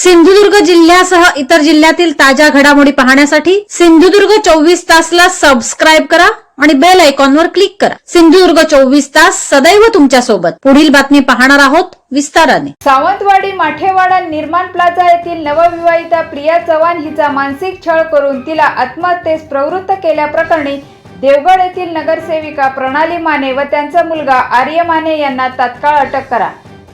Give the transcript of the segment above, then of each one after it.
सिंधुदुर्ग जिल्ह्यासह इतर जिल्ह्यातील ताज्या घडामोडी पाहण्यासाठी सिंधुदुर्ग चोवीस तासला सबस्क्राईब करा आणि बेल आयकॉनवर क्लिक करा. सिंधुदुर्ग चोवीस तास सदैव तुमच्यासोबत पुढील बातमी पाहणार आहोत विस्ताराने. सावंतवाडी माठेवाडा निर्माण प्लाझा येथील नवविवाहिता प्रिया चव्हाण हिचा मानसिक छळ करून तिला आत्महत्येस प्रवृत्त केल्याप्रकरणी देवगड येथील नगरसेविका प्रणाली माने व त्यांचा मुलगा आर्य माने यांना तात्काळ अटक करा.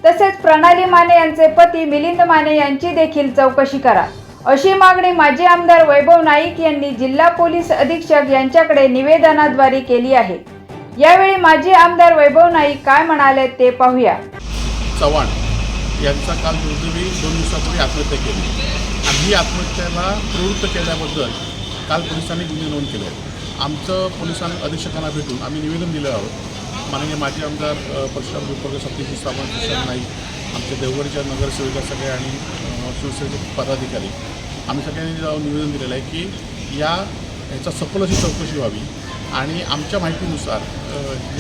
तसेच प्रणाली माने यांचे पती मिलिंद माने यांची देखील चौकशी करा. अशी मागणी माजी आमदार वैभव नाईक यांनी जिल्हा पोलीस अधीक्षक यांच्याकडे निवेदनाद्वारे केली आहे. यावेळी माजी आमदार वैभव नाईक काय म्हणाले ते पाहूया. चव्हाण यांचा काल दुर्दैवी दोन दिवसापूर्वी आत्महत्या केली. आणि ही आत्महत्याला प्रवृत्त केल्याबद्दल काल पोलिसांनी गुन्हे नोंद केले. आमचं पोलिसांनी अधीक्षकांना भेटून आम्ही निवेदन दिलं आहोत. माननीय माजी आमदार परशुराम विपर्ग सतीश सावंत किशन नाईक आमच्या देवगडच्या नगरसेविका सगळे आणि शिवसेनेचे पदाधिकारी. आम्ही सगळ्यांनी जाऊन निवेदन दिलेलं आहे की या ह्याचा सखोल अशी चौकशी व्हावी आणि आमच्या माहितीनुसार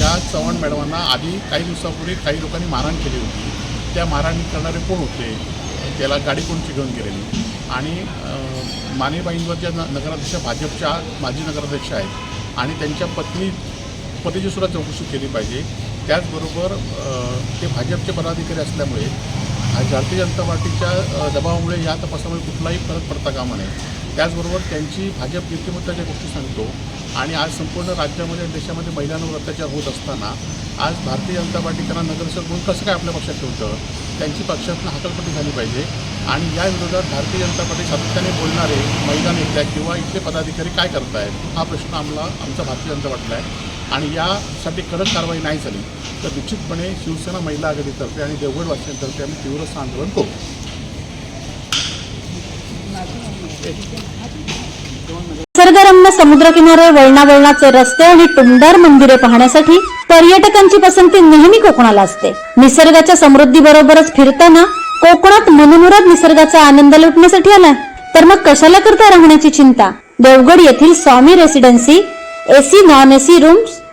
या चव्हाण मॅडमांना आधी काही दिवसापूर्वी काही लोकांनी मारहाण केली होती. त्या मारहाण करणारे कोण होते? त्याला गाडी कोणची घेऊन गेलेली? आणि मानेबाईंवर ज्या न नगराध्यक्ष भाजपच्या माजी नगराध्यक्ष आहेत आणि त्यांच्या पत्नी पतीची सुद्धा चौकशी केली पाहिजे. त्याचबरोबर ते भाजपचे पदाधिकारी असल्यामुळे भारतीय जनता पार्टीच्या दबावामुळे या तपासामुळे कुठलाही फरक पडता कामा नये. त्याचबरोबर त्यांची भाजप व्यक्तिमत्वाच्या गोष्टी सांगतो आणि आज संपूर्ण राज्यामध्ये आणि देशामध्ये महिलांवर अत्याचार होत असताना आज भारतीय जनता पार्टी त्यांना नगरसेवक म्हणून कसं काय आपल्या पक्षात ठेवतं? त्यांची पक्षातून हकलपट्टी झाली पाहिजे आणि या विरोधात भारतीय जनता पार्टी सातत्याने बोलणारे महिला नेत्या किंवा इथले पदाधिकारी काय करतायत? हा प्रश्न आम्हाला आमचा भारतीय जनता पार्टीला आहे. आणि यासाठी कडक कारवाई नाही झाली तर निश्चितपणे शिवसेना महिला आघाडीतर्फे आणि देवगडवासियांतर्फे आम्ही तीव्रस्त आंदोलन करू. निसर्गरम्य समुद्रकिनारे वळणावळणाचे रस्ते आणि टुमदार मंदिरे पाहण्यासाठी पर्यटकांची पसंती नेहमी कोकणाला असते. निसर्गाच्या समृद्धी बरोबरच फिरताना कोकणात मनमुराद निसर्गाचा आनंद लुटण्यासाठी आला तर मग कशाला करता राहण्याची चिंता? देवगड येथील Swami residency AC non AC rooms